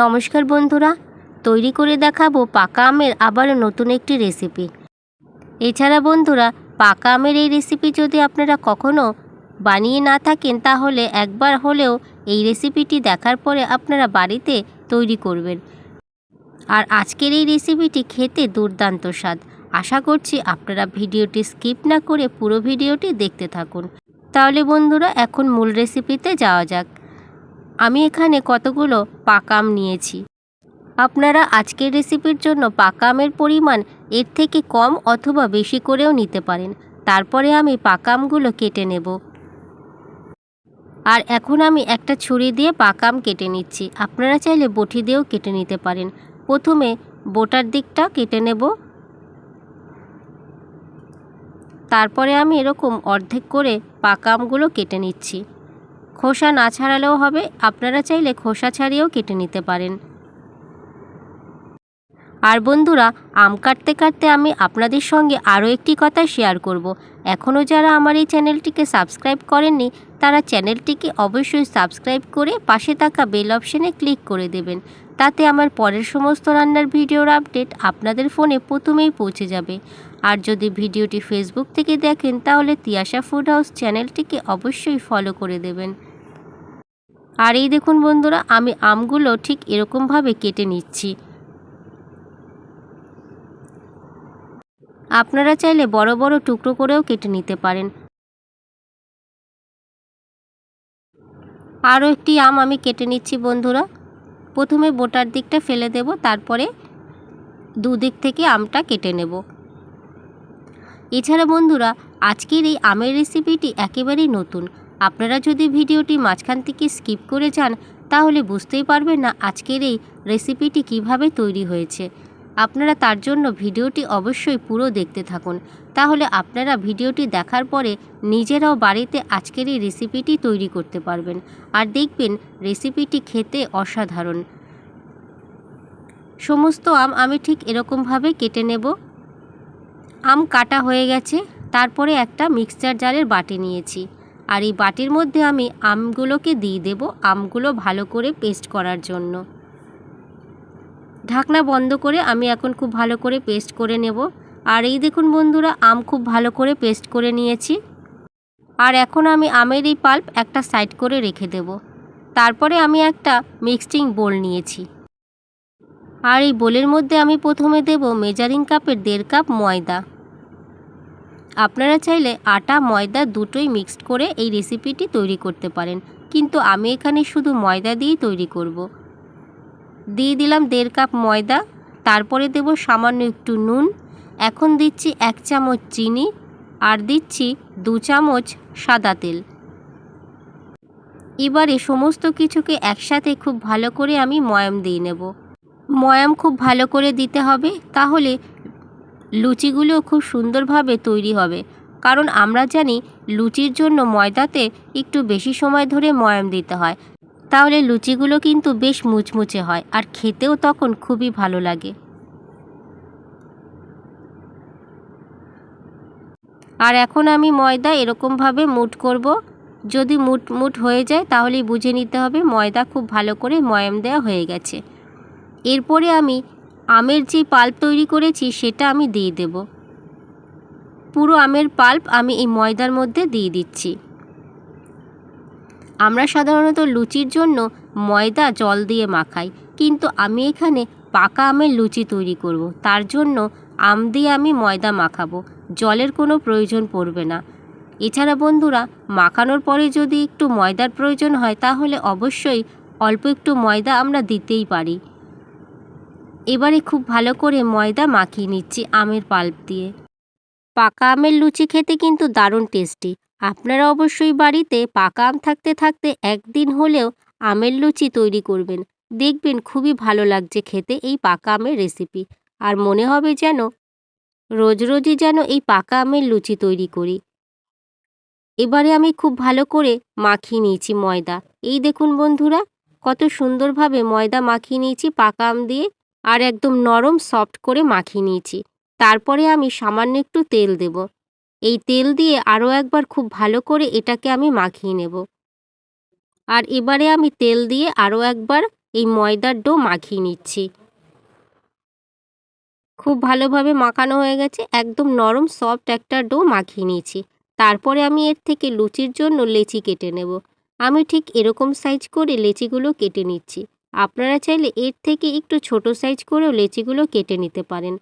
নমস্কার বন্ধুরা, তৈরি করে দেখাবো পাকা আমের আবারও নতুন একটি রেসিপি এছাড়া বন্ধুরা, পাকা আমের এই রেসিপি যদি আপনারা কখনো বানিয়ে না থাকেন, তাহলে একবার হলেও এই রেসিপিটি দেখার পরে আপনারা বাড়িতে তৈরি করবেন। আর আজকের এই রেসিপিটি খেতে দুর্দান্ত স্বাদ। আশা করছি আপনারা ভিডিওটি স্কিপ না করে পুরো ভিডিওটি দেখতে থাকুন। তাহলে বন্ধুরা, এখন মূল রেসিপিতে যাওয়া যাক। আমি এখানে কতগুলো পাকাম নিয়েছি। আপনারা আজকের রেসিপির জন্য পাকামের পরিমাণ এর থেকে কম অথবা বেশি করেও নিতে পারেন। তারপরে আমি পাকা আমগুলো কেটে নেব। আর এখন আমি একটা ছুরি দিয়ে পাকাম কেটে নিচ্ছি। আপনারা চাইলে বটি দিয়েও কেটে নিতে পারেন। প্রথমে বোটার দিকটা কেটে নেব। তারপরে আমি এরকম অর্ধেক করে পাকা আমগুলো কেটে নিচ্ছি। খোসা না ছাড়ালেও হবে, আপনারা চাইলে খোসা ছাড়িয়েও কেটে নিতে পারেন আর বন্ধুরা, আম কাটতে কাটতে আমি আপনাদের সঙ্গে আরও একটি কথা শেয়ার করব। এখনও যারা আমার এই চ্যানেলটিকে সাবস্ক্রাইব করেননি, তারা চ্যানেলটিকে অবশ্যই সাবস্ক্রাইব করে পাশে থাকা বেল অপশানে ক্লিক করে দেবেন তাতে আমার পরের সমস্ত রান্নার ভিডিওর আপডেট আপনাদের ফোনে প্রথমেই পৌঁছে যাবে। আর যদি ভিডিওটি ফেসবুক থেকে দেখেন, তাহলে তিয়াশা ফুড হাউস চ্যানেলটিকে অবশ্যই ফলো করে দেবেন। আর এই দেখুন বন্ধুরা, আমি আমগুলো ঠিক এরকমভাবে কেটে নিচ্ছি। আপনারা চাইলে বড় বড় টুকরো করেও কেটে নিতে পারেন। আরও একটি আম আমি কেটে নিচ্ছি বন্ধুরা। প্রথমে বোটার দিকটা ফেলে দেব, তারপরে দুদিক থেকে আমটা কেটে নেব। এছাড়া বন্ধুরা, আজকের এই আমের রেসিপিটি একেবারেই নতুন। আপনারা যদি ভিডিওটি মাঝখান থেকে স্কিপ করে যান, তাহলে বুঝতেই পারবেন না আজকের এই রেসিপিটি কীভাবে তৈরি হয়েছে। আপনারা তার জন্য ভিডিওটি অবশ্যই পুরো দেখতে থাকুন। তাহলে আপনারা ভিডিওটি দেখার পরে নিজেরাও বাড়িতে আজকের এই রেসিপিটি তৈরি করতে পারবেন। আর দেখবেন রেসিপিটি খেতে অসাধারণ। সমস্ত আম আমি ঠিক এরকমভাবে কেটে নেব। আম কাটা হয়ে গেছে, তারপরে একটা মিক্সচার জারের বাটি নিয়েছি। আর এই বাটির মধ্যে আমি আমগুলোকে দিয়ে দেব, আমগুলো ভালো করে পেস্ট করার জন্য। ঢাকনা বন্ধ করে আমি এখন খুব ভালো করে পেস্ট করে নেব। আর এই দেখুন বন্ধুরা, আম খুব ভালো করে পেস্ট করে নিয়েছি। আর এখন আমি আমের এই পাল্প একটা সাইড করে রেখে দেব। তারপরে আমি একটা মিক্সিং বোল নিয়েছি। আর এই বোলের মধ্যে আমি প্রথমে দেব মেজারিং কাপের দেড় কাপ ময়দা। আপনারা চাইলে আটা, ময়দা দুটোই মিক্সড করে এই রেসিপিটি তৈরি করতে পারেন। কিন্তু আমি এখানে শুধু ময়দা দিয়েই তৈরি করব। দিয়ে দিলাম দেড় কাপ ময়দা, তারপরে দেব সামান্য একটু নুন। এখন দিচ্ছি এক চামচ চিনি আর দিচ্ছি দু চামচ সাদা তেল। এবারে সমস্ত কিছুকে একসাথে খুব ভালো করে আমি ময়াম দিয়ে নেব। ময়াম খুব ভালো করে দিতে হবে, তাহলে লুচিগুলো খুব সুন্দরভাবে তৈরি হবে। কারণ আমরা জানি লুচির জন্য ময়দাতে একটু বেশি সময় ধরে ময়াম দিতে হয়। তাহলে লুচিগুলো কিন্তু বেশ মুচমুচে হয় আর খেতেও তখন খুবই ভালো লাগে। আর এখন আমি ময়দা এরকমভাবে মুট করব। যদি মুট মুট হয়ে যায় তাহলেই বুঝে নিতে হবে ময়দা খুব ভালো করে ময়াম দেওয়া হয়ে গেছে। এরপরে আমি আমের যে পাল্প তৈরি করেছি সেটা আমি দিয়ে দেব। পুরো আমের পাল্প আমি এই ময়দার মধ্যে দিয়ে দিচ্ছি। আমরা সাধারণত লুচির জন্য ময়দা, জল দিয়ে মাখাই। কিন্তু আমি এখানে পাকা আমের লুচি তৈরি করব। তার জন্য আম দিয়ে আমি ময়দা মাখাবো। জলের কোনো প্রয়োজন পড়বে না। এছাড়া বন্ধুরা, মাখানোর পরে যদি একটু ময়দার প্রয়োজন হয়, তাহলে অবশ্যই অল্প একটু ময়দা আমরা দিতেই পারি। এবারে খুব ভালো করে ময়দা মাখিয়ে নিচ্ছি আমের পাল্প দিয়ে। পাকা আমের লুচি খেতে কিন্তু দারুণ টেস্টি। আপনারা অবশ্যই বাড়িতে পাকা আম থাকতে থাকতে একদিন হলেও আমের লুচি তৈরি করবেন। দেখবেন খুবই ভালো লাগছে খেতে এই পাকা আমের রেসিপি আর মনে হবে যেন রোজ রোজই যেন এই পাকা আমের লুচি তৈরি করি। এবারে আমি খুব ভালো করে মাখিয়ে নিয়েছি ময়দা। এই দেখুন বন্ধুরা, কত সুন্দরভাবে ময়দা মাখিয়ে নিয়েছি পাকা আম দিয়ে আর একদম নরম সফট করে মাখিয়ে নিয়েছি। তারপরে আমি সামান্য একটু তেল দেব। এই তেল দিয়ে আরও একবার খুব ভালো করে এটাকে আমি মাখিয়ে নেব। আর এবারে আমি তেল দিয়ে আরও একবার এই ময়দার ডো মাখিয়ে নিচ্ছি। খুব ভালোভাবে মাখানো হয়ে গেছে, একদম নরম সফট একটা ডো মাখিয়ে নিয়েছি। তারপরে আমি এর থেকে লুচির জন্য লেচি কেটে নেব। আমি ঠিক এরকম সাইজ করে লেচিগুলো কেটে নিচ্ছি। আপনারা চাইলে এর থেকে একটু ছোট সাইজ করেও লেচিগুলো কেটে নিতে পারেন।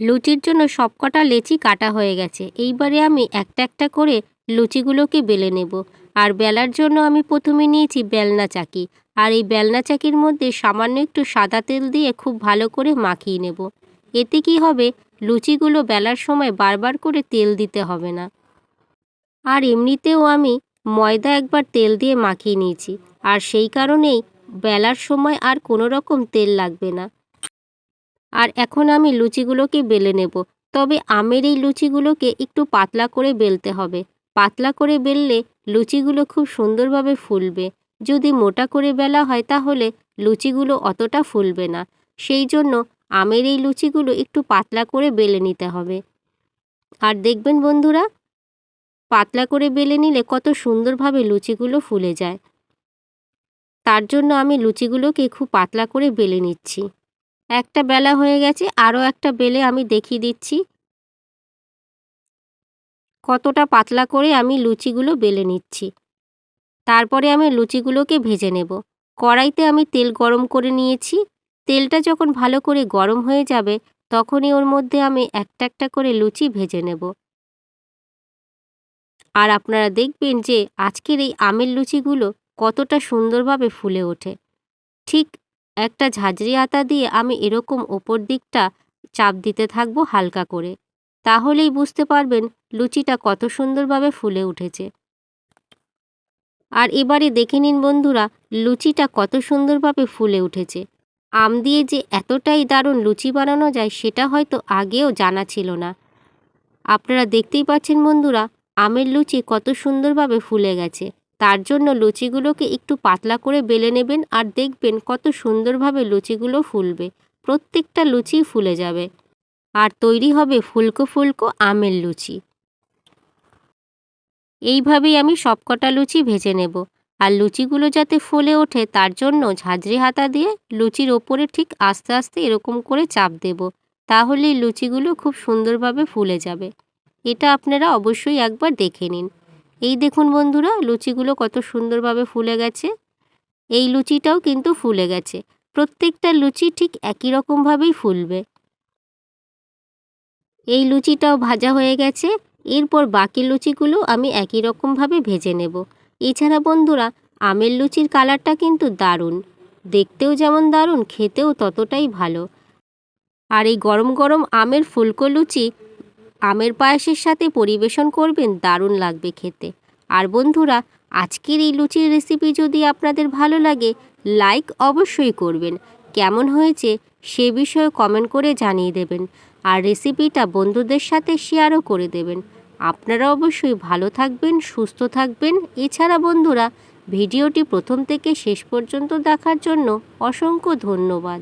লুচির জন্য সবকটা লেচি কাটা হয়ে গেছে। এইবারে আমি একটা একটা করে লুচিগুলোকে বেলে নেব। আর বেলার জন্য আমি প্রথমে নিয়েছি বেলনা চাকি। আর এই বেলনা চাকির মধ্যে সামান্য একটু সাদা তেল দিয়ে খুব ভালো করে মাখিয়ে নেব। এতে কি হবে? লুচিগুলো বেলার সময় বারবার করে তেল দিতে হবে না। আর এমনিতেও আমি ময়দা একবার তেল দিয়ে মাখিয়ে নিয়েছি। আর সেই কারণেই বেলার সময় আর কোনো রকম তেল লাগবে না। আর এখন আমি লুচিগুলোকে বেলে নেব। তবে আমের এই লুচিগুলোকে একটু পাতলা করে বেলতে হবে। পাতলা করে বেললে লুচিগুলো খুব সুন্দরভাবে ফুলবে। যদি মোটা করে বেলা হয় তাহলে লুচিগুলো অতটা ফুলবে না। সেই জন্য আমের এই লুচিগুলো একটু পাতলা করে বেলে নিতে হবে। আর দেখবেন বন্ধুরা, পাতলা করে বেলে নিলে কত সুন্দরভাবে লুচিগুলো ফুলে যায়। তার জন্য আমি লুচিগুলোকে খুব পাতলা করে বেলে নিচ্ছি। একটা বেলা হয়ে গেছে আরও একটা বেলে আমি দেখিয়ে দিচ্ছি। কতটা পাতলা করে আমি লুচিগুলো বেলে নিচ্ছি। তারপরে আমি লুচিগুলোকে ভেজে নেব। কড়াইতে আমি তেল গরম করে নিয়েছি। তেলটা যখন ভালো করে গরম হয়ে যাবে, তখনই ওর মধ্যে আমি একটা একটা করে লুচি ভেজে নেব। আর আপনারা দেখবেন যে আজকের এই আমের লুচিগুলো কতটা সুন্দরভাবে ফুলে ওঠে। ঠিক একটা ঝাঁঝরি আতা দিয়ে আমি এরকম ওপর দিকটা চাপ দিতে থাকব হালকা করে। তাহলেই বুঝতে পারবেন লুচিটা কত সুন্দরভাবে ফুলে উঠেছে। আর এবারে দেখে নিন বন্ধুরা, লুচিটা কত সুন্দরভাবে ফুলে উঠেছে। আম দিয়ে যে এতটাই দারুণ লুচি বানানো যায়, সেটা হয়তো আগেও জানা ছিল না। আপনারা দেখতেই পাচ্ছেন বন্ধুরা, আমের লুচি কত সুন্দরভাবে ফুলে গেছে। তার জন্য লুচিগুলোকে একটু পাতলা করে বেলে নেবেন আর দেখবেন কত সুন্দরভাবে লুচিগুলো ফুলবে। প্রত্যেকটা লুচি ফুলে যাবে। আর তৈরি হবে ফুলকো ফুলকো আমের লুচি। এইভাবেই আমি সবকটা লুচি ভেজে নেব। আর লুচিগুলো যাতে ফুলে ওঠে তার জন্য ঝাঁঝরি হাতা দিয়ে লুচির ওপরে ঠিক আস্তে আস্তে এরকম করে চাপ দেব। তাহলেই লুচিগুলো খুব সুন্দরভাবে ফুলে যাবে। এটা আপনারা অবশ্যই একবার দেখে নিন। এই দেখুন বন্ধুরা, লুচিগুলো কত সুন্দরভাবে ফুলে গেছে। এই লুচিটাও কিন্তু ফুলে গেছে। প্রত্যেকটা লুচি ঠিক একই রকমভাবেই ফুলবে। এই লুচিটাও ভাজা হয়ে গেছে। এরপর বাকি লুচিগুলো আমি একই রকমভাবে ভেজে নেব। এছাড়া বন্ধুরা, আমের লুচির কালারটা কিন্তু দারুণ। দেখতেও যেমন দারুণ, খেতেও ততটাই ভালো। আর এই গরম গরম আমের ফুলকো লুচি আমের পায়েসের সাথে পরিবেশন করবেন দারুণ লাগবে খেতে। আর বন্ধুরা, আজকের এই লুচির রেসিপি যদি আপনাদের ভালো লাগে লাইক অবশ্যই করবেন। কেমন হয়েছে সে বিষয়ে কমেন্ট করে জানিয়ে দেবেন। আর রেসিপিটা বন্ধুদের সাথে শেয়ারও করে দেবেন। আপনারা অবশ্যই ভালো থাকবেন, সুস্থ থাকবেন। এছাড়া বন্ধুরা, ভিডিওটি প্রথম থেকে শেষ পর্যন্ত দেখার জন্য অসংখ্য ধন্যবাদ।